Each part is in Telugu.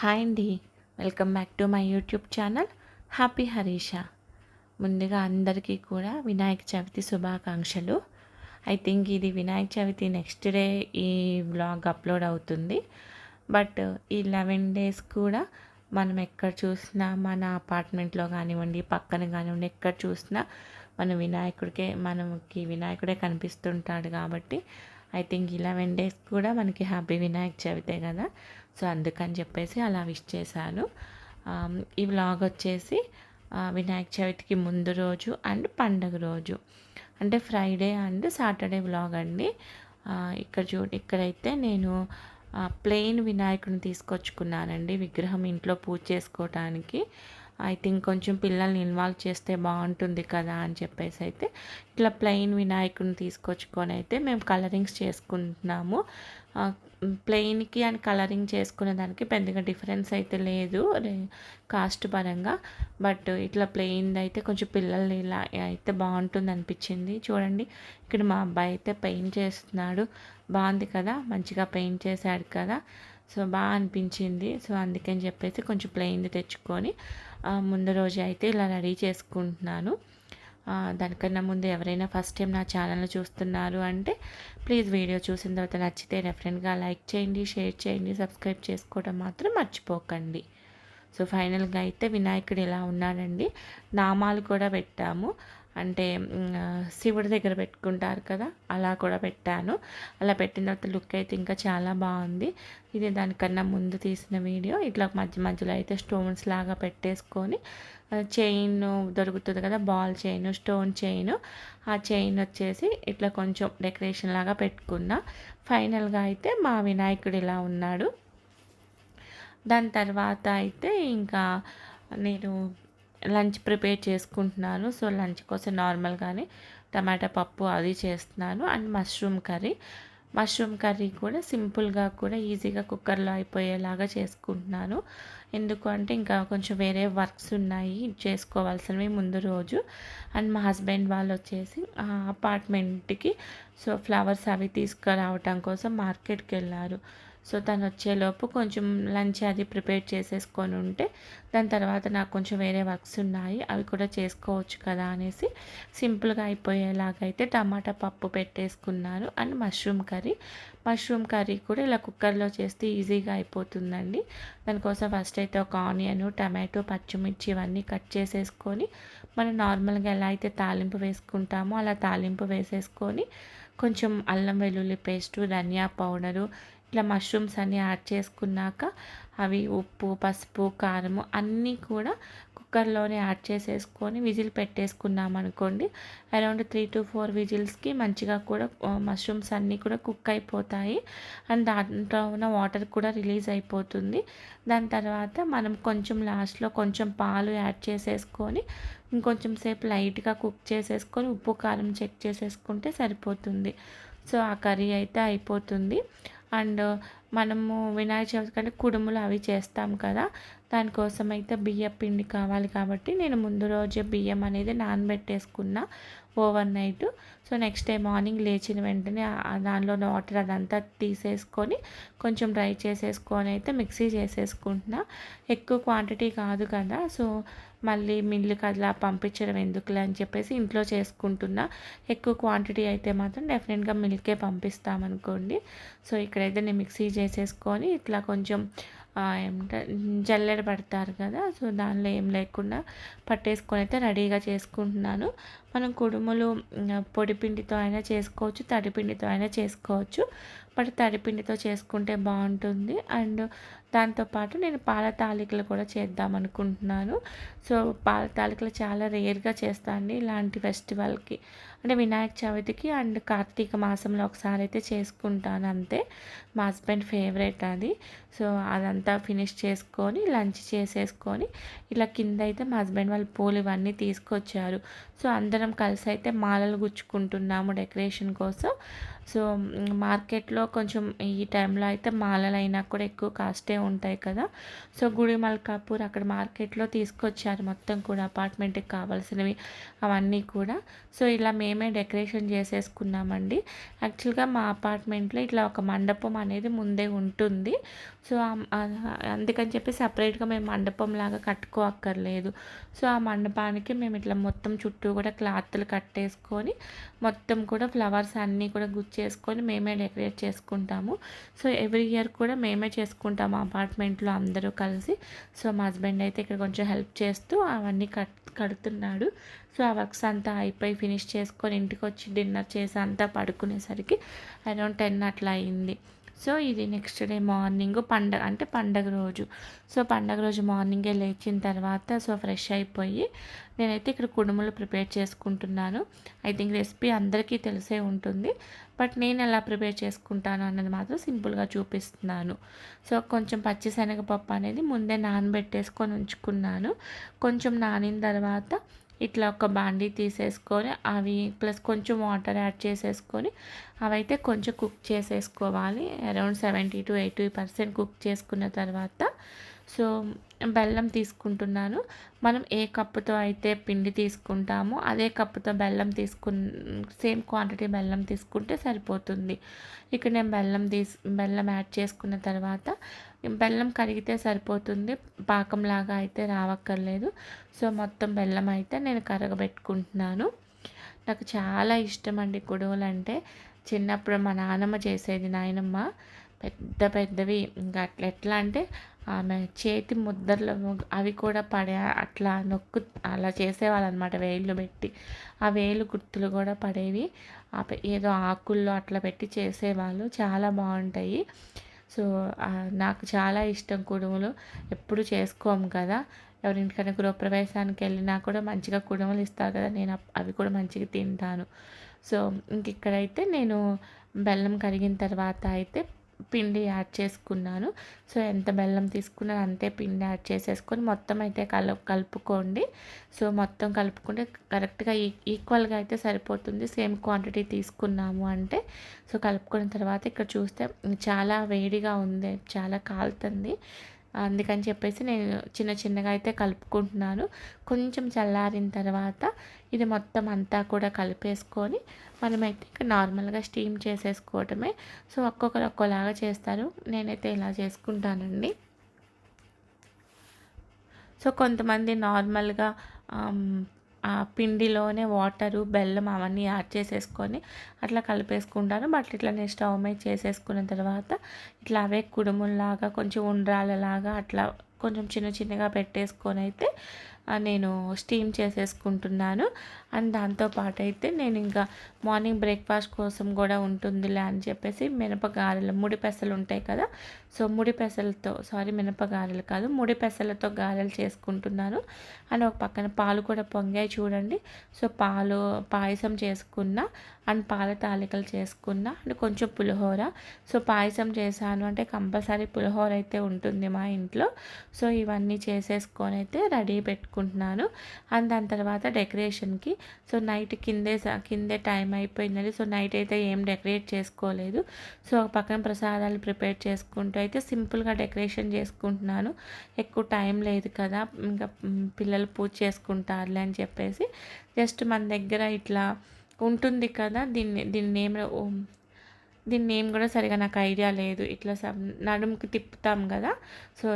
హాయ్ అండి. Welcome back to my YouTube channel happy Harisha. ముందుగా అందరికీ కూడా వినాయక చవితి శుభాకాంక్షలు. ఐ థింక్ ఇది వినాయక చవితి నెక్స్ట్ డే ఈ బ్లాగ్ అప్లోడ్ అవుతుంది. బట్ ఈ లెవెన్ డేస్ కూడా మనం ఎక్కడ చూసినా మన అపార్ట్మెంట్లో కానివ్వండి పక్కన కానివ్వండి ఎక్కడ చూసినా మన వినాయకుడికే మనకి వినాయకుడే కనిపిస్తుంటాడు కాబట్టి ఐ థింక్ ఇలెవెన్ డేస్ కూడా మనకి హ్యాపీ వినాయక చవితే కదా. సో అందుకని చెప్పేసి అలా విష్ చేశాను. Um, ఈ వ్లాగ్ వచ్చేసి uh, వినాయక చవితికి ముందు రోజు అండ్ పండగ రోజు. అంటే ఫ్రైడే అండ్ సాటర్డే వ్లాగ్ అండి. Uh, ఇక్కడ చూ ఇక్కడైతే నేను uh, ప్లెయిన్ వినాయకుని తీసుకొచ్చుకున్నానండి. విగ్రహం ఇంట్లో పూజ చేసుకోవటానికి. ఐ థింక్ కొంచెం పిల్లల్ని ఇన్వాల్వ్ చేస్తే బాగుంటుంది కదా అని చెప్పేసి అయితే ఇట్లా ప్లెయిన్ వినాయకుడిని తీసుకొచ్చుకొని అయితే మేము కలరింగ్స్ చేసుకుంటున్నాము. ప్లెయిన్కి అండ్ కలరింగ్ చేసుకునే దానికి పెద్దగా డిఫరెన్స్ అయితే లేదు కాస్ట్ పరంగా. బట్ ఇట్లా ప్లెయిన్ అయితే కొంచెం పిల్లలు ఇలా అయితే బాగుంటుంది అనిపించింది. చూడండి ఇక్కడ మా అబ్బాయి అయితే పెయింట్ చేస్తున్నాడు. బాగుంది కదా? మంచిగా పెయింట్ చేశాడు కదా? సో బాగా అనిపించింది. సో అందుకని చెప్పేసి కొంచెం ప్లెయిన్ తెచ్చుకొని ముందు రోజు అయితే ఇలా రెడీ చేసుకుంటున్నాను. దానికన్నా ముందు ఎవరైనా ఫస్ట్ టైం నా ఛానల్ చూస్తున్నారు అంటే ప్లీజ్ వీడియో చూసిన తర్వాత నచ్చితే రెఫరెంట్గా లైక్ చేయండి షేర్ చేయండి సబ్స్క్రైబ్ చేసుకోవడం మాత్రం మర్చిపోకండి. సో ఫైనల్గా అయితే వినాయకుడు ఇలా ఉన్నాడండి. నామాలు కూడా పెట్టాము. అంటే శివుడి దగ్గర పెట్టుకుంటారు కదా అలా కూడా పెట్టాను. అలా పెట్టిన తర్వాత లుక్ అయితే ఇంకా చాలా బాగుంది. ఇది దానికన్నా ముందు తీసిన వీడియో. ఇట్లా మధ్య మధ్యలో అయితే స్టోన్స్ లాగా పెట్టేసుకొని చైన్ దొరుకుతుంది కదా బాల్ చైన్ స్టోన్ చైన్. ఆ చైన్ వచ్చేసి ఇట్లా కొంచెం డెకరేషన్ లాగా పెట్టుకున్నా. ఫైనల్గా అయితే మా వినాయకుడు ఇలా ఉన్నాడు. దాని తర్వాత అయితే ఇంకా నేను లంచ్ ప్రిపేర్ చేసుకుంటున్నాను. సో లంచ్ కోసం నార్మల్గానే టమాటా పప్పు అది చేస్తున్నాను. And mushroom curry. Mushroom curry కూడా సింపుల్గా కూడా ఈజీగా కుక్కర్లో అయిపోయేలాగా చేసుకుంటున్నాను. ఎందుకు అంటే ఇంకా కొంచెం వేరే వర్క్స్ ఉన్నాయి చేసుకోవాల్సినవి ముందు రోజు. అండ్ మా హస్బెండ్ వాళ్ళు వచ్చేసి అపార్ట్మెంట్కి సో ఫ్లవర్స్ అవి తీసుకురావటం కోసం మార్కెట్కి వెళ్ళారు. సో తను వచ్చేలోపు కొంచెం లంచ్ అది ప్రిపేర్ చేసేసుకొని ఉంటే దాని తర్వాత నాకు కొంచెం వేరే వర్క్స్ ఉన్నాయి అవి కూడా చేసుకోవచ్చు కదా అనేసి సింపుల్గా అయిపోయేలాగైతే టమాటా పప్పు పెట్టేసుకున్నాను and mushroom curry. Mushroom curry కూడా ఇలా కుక్కర్లో చేస్తే ఈజీగా అయిపోతుందండి. దానికోసం ఫస్ట్ అయితే ఒక ఆనియన్ టమాటో పచ్చిమిర్చి ఇవన్నీ కట్ చేసేసుకొని మనం నార్మల్గా ఎలా అయితే తాలింపు వేసుకుంటామో అలా తాలింపు వేసేసుకొని కొంచెం అల్లం వెల్లుల్లి పేస్టు ధనియా పౌడరు ఇట్లా మష్రూమ్స్ అన్నీ యాడ్ చేసుకున్నాక అవి ఉప్పు పసుపు కారము అన్నీ కూడా కుక్కర్లోనే యాడ్ చేసేసుకొని విజిల్ పెట్టేసుకున్నాం అనుకోండి. అరౌండ్ త్రీ టు ఫోర్ విజిల్స్కి మంచిగా కూడా మష్రూమ్స్ అన్నీ కూడా కుక్ అయిపోతాయి. అండ్ దాంట్లో ఉన్న వాటర్ కూడా రిలీజ్ అయిపోతుంది. దాని తర్వాత మనం కొంచెం లాస్ట్లో కొంచెం పాలు యాడ్ చేసేసుకొని ఇంకొంచెం సేపు లైట్గా కుక్ చేసేసుకొని ఉప్పు కారం చెక్ చేసేసుకుంటే సరిపోతుంది. సో ఆ కర్రీ అయితే అయిపోతుంది. అండ్ మనము వినాయక చవితి కంటే కుడుములు అవి చేస్తాం కదా. దానికోసం అయితే బియ్యం పిండి కావాలి కాబట్టి నేను ముందు రోజే బియ్యం అనేది నానబెట్టేసుకున్న overnight. So next day morning లేచిన వెంటనే దానిలో వాటర్ అదంతా తీసేసుకొని కొంచెం డ్రై చేసేసుకొని అయితే మిక్సీ చేసేసుకుంటున్నా. ఎక్కువ క్వాంటిటీ కాదు కదా. సో మళ్ళీ మిల్లుకి అలా పంపించడం ఎందుకులే అని చెప్పేసి ఇంట్లో చేసుకుంటున్నా. ఎక్కువ క్వాంటిటీ అయితే మాత్రం డెఫినెట్గా మిల్కే పంపిస్తామనుకోండి. సో ఇక్కడైతే నేను మిక్సీ చేసేసుకొని ఇట్లా కొంచెం ఏమిట జల్లెడ పడతారు కదా సో దానిలో ఏం లేకుండా పట్టేసుకొని అయితే రెడీగా చేసుకుంటున్నాను. మనం కుడుములు పొడిపిండితో అయినా చేసుకోవచ్చు తడిపిండితో అయినా చేసుకోవచ్చు. బట్ తడిపిండితో చేసుకుంటే బాగుంటుంది. అండ్ దాంతోపాటు నేను పాల తాలికలు కూడా చేద్దాం అనుకుంటున్నాను. సో పాల తాలికలు చాలా రేర్గా చేస్తాను ఇలాంటి ఫెస్టివల్కి. అంటే వినాయక చవితికి అండ్ కార్తీక మాసంలో ఒకసారి అయితే చేసుకుంటాను అంతే. మా హస్బెండ్ ఫేవరెట్ అది. సో అదంతా ఫినిష్ చేసుకొని లంచ్ చేసేసుకొని ఇలా కింద అయితే మా హస్బెండ్ వాళ్ళు పూలు ఇవన్నీ తీసుకొచ్చారు. సో అందరం కలిసి అయితే మాలలు గుచ్చుకుంటున్నాము డెకరేషన్ కోసం. సో మార్కెట్లో కొంచెం ఈ టైంలో అయితే మాలలైనా కూడా ఎక్కువ కాస్టే ఉంటాయి కదా. సో గుడి మల్కాపూర్ అక్కడ మార్కెట్లో తీసుకొచ్చారు మొత్తం కూడా అపార్ట్మెంట్కి కావాల్సినవి అవన్నీ కూడా. సో ఇలా మేమే డెకరేషన్ చేసేసుకున్నామండి. యాక్చువల్గా మా అపార్ట్మెంట్లో ఇట్లా ఒక మండపం అనేది ముందే ఉంటుంది. సో అందుకని చెప్పి సపరేట్గా మేము మండపం లాగా కట్టుకోక్కర్లేదు. సో ఆ మండపానికి మేము ఇట్లా మొత్తం చుట్టూ కూడా క్లాత్లు కట్టేసుకొని మొత్తం కూడా ఫ్లవర్స్ అన్నీ కూడా గుచ్చి చేసుకొని మేమే డెకరేట్ చేసుకుంటాము. సో ఎవ్రీ ఇయర్ కూడా మేమే చేసుకుంటాము అపార్ట్మెంట్లో అందరూ కలిసి. సో మా హస్బెండ్ అయితే ఇక్కడ కొంచెం హెల్ప్ చేస్తూ అవన్నీ కట్ కడుతున్నాడు. సో ఆ వర్క్స్ అంతా అయిపోయి ఫినిష్ చేసుకొని ఇంటికి వచ్చి డిన్నర్ చేసి అంతా పడుకునేసరికి అరౌండ్ టెన్ అట్లా అయింది. సో ఇది నెక్స్ట్ డే మార్నింగ్ పండగ అంటే పండగ రోజు. సో పండగ రోజు మార్నింగే లేచిన తర్వాత సో ఫ్రెష్ అయిపోయి నేనైతే ఇక్కడ కుడుములు ప్రిపేర్ చేసుకుంటున్నాను. ఐ థింక్ రెసిపీ అందరికీ తెలిసే ఉంటుంది. బట్ నేను ఎలా ప్రిపేర్ చేసుకుంటాను అన్నది మాత్రం సింపుల్గా చూపిస్తున్నాను. సో కొంచెం పచ్చిశనగపప్పు అనేది ముందే నానబెట్టేసుకొని ఉంచుకున్నాను. కొంచెం నానిన తర్వాత ఇట్లా ఒక బాండీ తీసేసుకొని అవి ప్లస్ కొంచెం వాటర్ యాడ్ చేసేసుకొని అవైతే కొంచెం కుక్ చేసేసుకోవాలి. Around seventy to eighty percent cook చేసుకున్న తర్వాత సో బెల్లం తీసుకుంటున్నాను. మనం ఏ కప్పుతో అయితే పిండి తీసుకుంటామో అదే కప్పుతో బెల్లం తీసుకు సేమ్ క్వాంటిటీ బెల్లం తీసుకుంటే సరిపోతుంది. ఇక్కడ నేను బెల్లం తీసి బెల్లం యాడ్ చేసుకున్న తర్వాత బెల్లం కరిగితే సరిపోతుంది. పాకంలాగా అయితే రావక్కర్లేదు. సో మొత్తం బెల్లం అయితే నేను కరగబెట్టుకుంటున్నాను. నాకు చాలా ఇష్టం అండి గొడవలు అంటే చిన్నప్పుడు మా నాన్నమ్మ చేసేది నాయనమ్మ పెద్ద పెద్దవి. ఇంకా అట్లా ఎట్లా అంటే ఆమె చేతి ముద్దర్లు అవి కూడా పడే అట్లా నొక్కు అలా చేసేవాళ్ళు అనమాట వేళ్ళు పెట్టి. ఆ వేలు గుర్తులు కూడా పడేవి. ఏదో ఆకుల్లో అట్లా పెట్టి చేసేవాళ్ళు. చాలా బాగుంటాయి. సో నాకు చాలా ఇష్టం కుడుములు. ఎప్పుడు చేసుకోము కదా. ఎవరింటికైనా గృహప్రవేశానికి వెళ్ళినా కూడా మంచిగా కుడుములు ఇస్తారు కదా నేను అవి కూడా మంచిగా తింటాను. సో ఇంక ఇక్కడైతే నేను బెల్లం కరిగిన తర్వాత అయితే పిండి యాడ్ చేసుకున్నాను. సో ఎంత బెల్లం తీసుకున్నాను అంతే పిండి యాడ్ చేసేసుకొని మొత్తం అయితే కల కలుపుకోండి. సో మొత్తం కలుపుకుంటే కరెక్ట్గా ఈక్వల్గా అయితే సరిపోతుంది. సేమ్ క్వాంటిటీ తీసుకున్నాము అంటే. సో కలుపుకున్న తర్వాత ఇక్కడ చూస్తే చాలా వేడిగా ఉంది చాలా కాలుతుంది. అందుకని చెప్పేసి నేను చిన్న చిన్నగా అయితే కలుపుకుంటున్నాను. కొంచెం చల్లారిన తర్వాత ఇది మొత్తం అంతా కూడా కలిపేసుకొని మనమైతే ఇంకా నార్మల్గా స్టీమ్ చేసేసుకోవటమే. సో ఒక్కొక్కరు ఒక్కోలాగా చేస్తారు. నేనైతే ఇలా చేసుకుంటానండి. సో కొంతమంది నార్మల్గా ఆ పిండిలోనే వాటరు బెల్లం అవన్నీ యాడ్ చేసేసుకొని అట్లా కలిపేసుకుంటాను. బట్ ఇట్లా నేను స్టవ్ మీద చేసేసుకున్న తర్వాత ఇట్లా అవే కుడుముల్లాగా కొంచెం ఉండ్రాలలాగా అట్లా కొంచెం చిన్న చిన్నగా పెట్టేసుకొని అయితే నేను స్టీమ్ చేసేసుకుంటున్నాను. అండ్ దాంతోపాటు అయితే నేను ఇంకా మార్నింగ్ బ్రేక్ఫాస్ట్ కోసం కూడా ఉంటుందిలే అని చెప్పేసి మినపగారెలు ముడి పెసలు ఉంటాయి కదా. సో ముడి పెసలతో సారీ మినపగారెలు కాదు ముడి పెసలతో గారెలు చేసుకుంటున్నాను. అండ్ ఒక పక్కన పాలు కూడా పొంగాయి చూడండి. సో పాలు పాయసం చేసుకున్న అండ్ పాల తాలికలు చేసుకున్న అండ్ కొంచెం పులిహోర. సో పాయసం చేశాను అంటే కంపల్సరీ పులిహోర అయితే ఉంటుంది మా ఇంట్లో. సో ఇవన్నీ చేసేసుకొని అయితే రెడీ పెట్టుకుంటున్నాను. అండ్ దాని తర్వాత డెకరేషన్కి. సో నైట్ కిందే కిందే టైం అయిపోయిందని సో నైట్ అయితే ఏం డెకరేట్ చేసుకోలేదు. సో పక్కన ప్రసాదాలు ప్రిపేర్ చేసుకుంటూ అయితే సింపుల్గా డెకరేషన్ చేసుకుంటున్నాను. ఎక్కువ టైం లేదు కదా ఇంకా పిల్లలు పూజ చేసుకుంటారులే అని చెప్పేసి. జస్ట్ మన దగ్గర ఇట్లా ఉంటుంది కదా దీన్ని దీన్ని నేమ్ దీని నేమ్ కూడా సరిగా నాకు ఐడియా లేదు. ఇట్లా నడుముకి తిప్పుతాం కదా. సో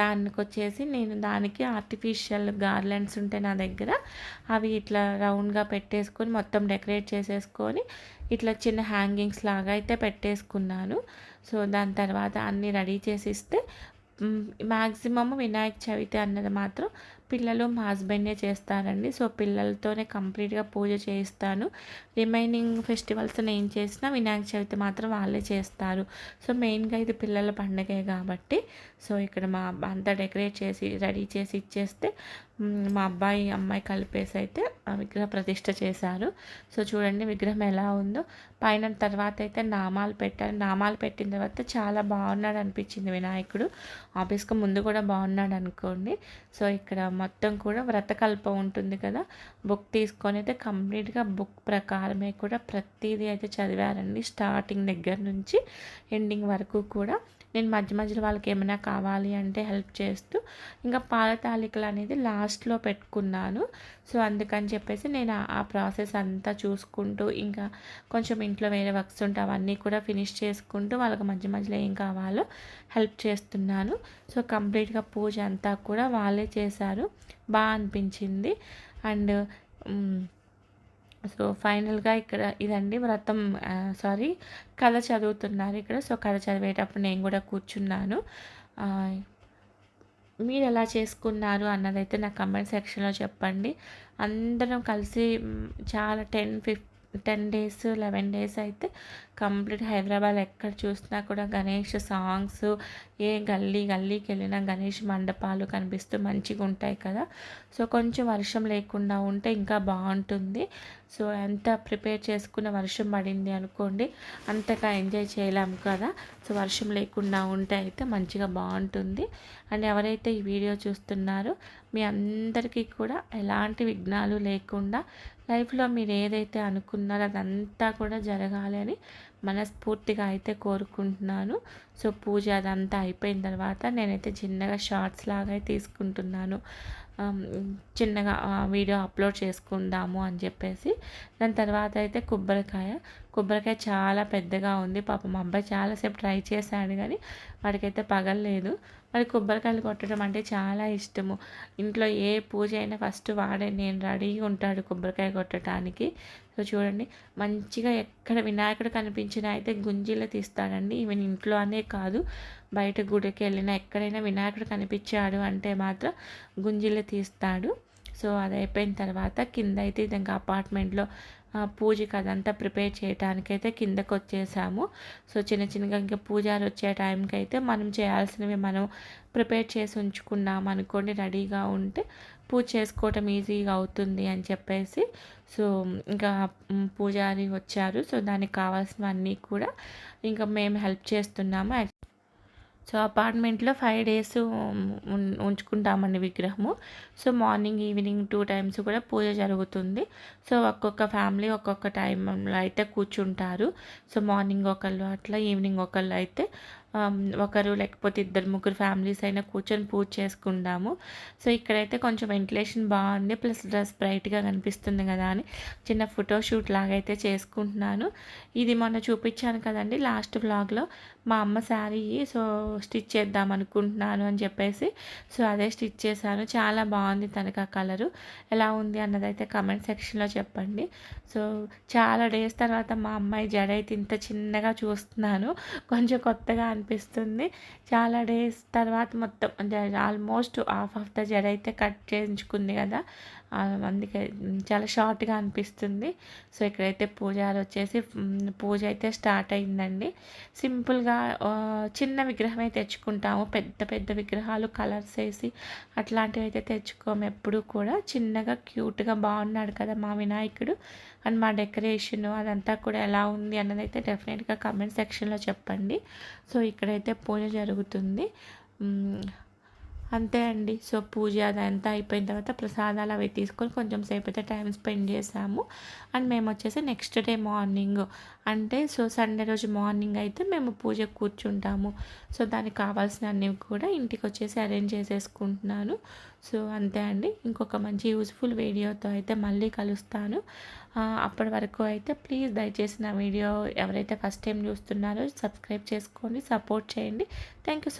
దానికి వచ్చేసి నేను దానికి ఆర్టిఫిషియల్ గార్లెండ్స్ ఉంటాయి నా దగ్గర. అవి ఇట్లా రౌండ్గా పెట్టేసుకొని మొత్తం డెకరేట్ చేసేసుకొని ఇట్లా చిన్న హ్యాంగింగ్స్ లాగా అయితే పెట్టేసుకున్నాను. సో దాని తర్వాత అన్నీ రెడీ చేసి ఇస్తే మ్యాక్సిమమ్ వినాయక చవితి అన్నది మాత్రం పిల్లలు మా హస్బెండే చేస్తారండి. సో పిల్లలతోనే కంప్లీట్గా పూజ చేయిస్తాను. రిమైనింగ్ ఫెస్టివల్స్ నేను చేసిన వినాయక చవితి మాత్రం వాళ్ళే చేస్తారు. సో మెయిన్గా ఇది పిల్లల పండగే కాబట్టి. సో ఇక్కడ మా అంతా డెకరేట్ చేసి రెడీ చేసి ఇచ్చేస్తే మా అబ్బాయి అమ్మాయి కలిపేసి అయితే విగ్రహ ప్రతిష్ట చేశారు. సో చూడండి విగ్రహం ఎలా ఉందో. పైన తర్వాత అయితే నామాలు పెట్టారు. నామాలు పెట్టిన తర్వాత చాలా బాగున్నాడు అనిపించింది వినాయకుడు. ఆఫీస్కి ముందు కూడా బాగున్నాడు అనుకోండి. సో ఇక్కడ మొత్తం కూడా వ్రతకల్ప ఉంటుంది కదా. బుక్ తీసుకొని అయితే కంప్లీట్గా బుక్ ప్రకారమే కూడా ప్రతిదీ అయితే చదివారండి. స్టార్టింగ్ దగ్గర నుంచి ఎండింగ్ వరకు కూడా. నేను మధ్య మధ్యలో వాళ్ళకి ఏమైనా కావాలి అంటే హెల్ప్ చేస్తూ ఇంకా పాల తాలికలు అనేది లాస్ట్లో పెట్టుకున్నాను. సో అందుకని చెప్పేసి నేను ఆ ప్రాసెస్ అంతా చూసుకుంటూ ఇంకా కొంచెం ఇంట్లో వేరే వర్క్స్ ఉంటే అవన్నీ కూడా ఫినిష్ చేసుకుంటూ వాళ్ళకి మధ్య మధ్యలో ఏం కావాలో హెల్ప్ చేస్తున్నాను. సో కంప్లీట్గా పూజ అంతా కూడా వాళ్ళే చేశారు. బాగా అనిపించింది. అండ్ సో ఫైనల్గా ఇక్కడ ఇదండి వ్రతం సారీ కథ చదువుతున్నారు ఇక్కడ. సో కథ చదివేటప్పుడు నేను కూడా కూర్చున్నాను. మీరు ఎలా చేసుకున్నారు అన్నదైతే నా కమెంట్ సెక్షన్లో చెప్పండి. అందరం కలిసి చాలా ten fif ten days eleven days అయితే కంప్లీట్ హైదరాబాద్ ఎక్కడ చూసినా కూడా గణేష్ సాంగ్స్ ఏ గల్లీ గల్లీకి వెళ్ళినా గణేష్ మండపాలు కనిపిస్తూ మంచిగా ఉంటాయి కదా. సో కొంచెం వర్షం లేకుండా ఉంటే ఇంకా బాగుంటుంది. సో ఎంత ప్రిపేర్ చేసుకున్న వర్షం పడింది అనుకోండి అంతగా ఎంజాయ్ చేయలేము కదా. సో వర్షం లేకుండా ఉంటే అయితే మంచిగా బాగుంటుంది. అండ్ ఎవరైతే ఈ వీడియో చూస్తున్నారో మీ అందరికీ కూడా ఎలాంటి విఘ్నాలు లేకుండా లైఫ్లో మీరు ఏదైతే అనుకున్నారో అదంతా కూడా జరగాలి అని మనస్ఫూర్తిగా అయితే కోరుకుంటున్నాను. సో పూజ అదంతా అయిపోయిన తర్వాత నేనైతే చిన్నగా షార్ట్స్ లాగా తీసుకుంటున్నాను. చిన్నగా వీడియో అప్లోడ్ చేసుకుందాము అని చెప్పేసి. దాని తర్వాత అయితే కొబ్బరికాయ. కొబ్బరికాయ చాలా పెద్దగా ఉంది. పాపం మా అబ్బాయి చాలాసేపు ట్రై చేశాడు కానీ వాడికైతే పగలలేదు. వాడి కొబ్బరికాయలు కొట్టడం అంటే చాలా ఇష్టము. ఇంట్లో ఏ పూజ అయినా ఫస్ట్ వాడే నేను రెడీగా ఉంటాడు కొబ్బరికాయ కొట్టడానికి సో చూడండి మంచిగా ఎక్కడ వినాయకుడు కనిపించినా అయితే గుంజీలో తీస్తాడండి. ఈవెన్ ఇంట్లో అనే కాదు బయట గుడికి వెళ్ళినా ఎక్కడైనా వినాయకుడు కనిపించాడు అంటే మాత్రం గుంజీలో తీస్తాడు. సో అది అయిపోయిన తర్వాత కింద అయితే ఇంకా అపార్ట్మెంట్లో పూజకి అదంతా ప్రిపేర్ చేయడానికైతే కిందకు వచ్చేసాము సో చిన్న చిన్నగా ఇంకా పూజారి వచ్చే టైంకి అయితే మనం చేయాల్సినవి మనం ప్రిపేర్ చేసి ఉంచుకున్నాం అనుకోండి రెడీగా ఉంటే పూజ చేసుకోవటం ఈజీగా అవుతుంది అని చెప్పేసి. సో ఇంకా పూజారి వచ్చారు. సో దానికి కావాల్సినవన్నీ కూడా ఇంకా మేము హెల్ప్ చేస్తున్నాము. సో అపార్ట్మెంట్లో ఫైవ్ డేస్ ఉంచుకుంటామండి విగ్రహము. So morning evening two times కూడా పూజ జరుగుతుంది. సో ఒక్కొక్క ఫ్యామిలీ ఒక్కొక్క టైంలో అయితే కూర్చుంటారు. సో మార్నింగ్ ఒకళ్ళు అట్లా ఈవినింగ్ ఒకళ్ళు అయితే ఒకరు లేకపోతే ఇద్దరు ముగ్గురు ఫ్యామిలీస్ అయినా కూర్చొని పూజ చేసుకుందాము. సో ఇక్కడైతే కొంచెం వెంటిలేషన్ బాగుంది. ప్లస్ డ్రెస్ బ్రైట్గా కనిపిస్తుంది కదా అని చిన్న ఫోటో షూట్ లాగా అయితే చేసుకుంటున్నాను. ఇది మొన్న చూపించాను కదండి లాస్ట్ బ్లాగ్లో మా అమ్మ శారీ సో స్టిచ్ చేద్దాం అనుకుంటున్నాను అని చెప్పేసి. సో అదే స్టిచ్ చేశాను. చాలా బాగుంది తనకు ఆ కలరు. ఎలా ఉంది అన్నదైతే కమెంట్ సెక్షన్లో చెప్పండి. సో చాలా డేస్ తర్వాత మా అమ్మాయి జడ అయితే ఇంత చిన్నగా చూస్తున్నాను. కొంచెం కొత్తగా అనిపిస్తుంది. చాలా డేస్ తర్వాత మొత్తం అంటే ఆల్మోస్ట్ హాఫ్ ఆఫ్ ద జడ అయితే కట్ చేయించుకుంది కదా. అందుకే చాలా షార్ట్గా అనిపిస్తుంది. సో ఇక్కడైతే పూజారి వచ్చేసి పూజ అయితే స్టార్ట్ అయిందండి. సింపుల్గా చిన్న విగ్రహమే తెచ్చుకుంటాము. పెద్ద పెద్ద విగ్రహాలు కలర్స్ వేసి అట్లాంటివి అయితే తెచ్చుకోము ఎప్పుడు కూడా. చిన్నగా క్యూట్గా బాగున్నాడు కదా మా వినాయకుడు. అండ్ మా డెకరేషన్ అదంతా కూడా ఎలా ఉంది అన్నది అయితే డెఫినెట్గా కమెంట్ సెక్షన్లో చెప్పండి. సో ఇక్కడైతే పూజ జరుగుతుంది. అంతే అండి. సో పూజ అదంతా అయిపోయిన తర్వాత ప్రసాదాలు అవి తీసుకొని కొంచెం సేపు అయితే టైం స్పెండ్ చేసాము. అండ్ మేము వచ్చేసి నెక్స్ట్ డే మార్నింగ్. అంటే సో సండే రోజు మార్నింగ్ అయితే మేము పూజ కూర్చుంటాము. సో దానికి కావాల్సిన అన్నీ కూడా ఇంటికి వచ్చేసి అరేంజ్ చేసేసుకుంటున్నాను. సో అంతే అండి. ఇంకొక మంచి యూస్ఫుల్ వీడియోతో అయితే మళ్ళీ కలుస్తాను. అప్పటి వరకు అయితే ప్లీజ్ దయచేసి నా వీడియో ఎవరైతే ఫస్ట్ టైం చూస్తున్నారో సబ్స్క్రైబ్ చేసుకోండి సపోర్ట్ చేయండి. Thank you so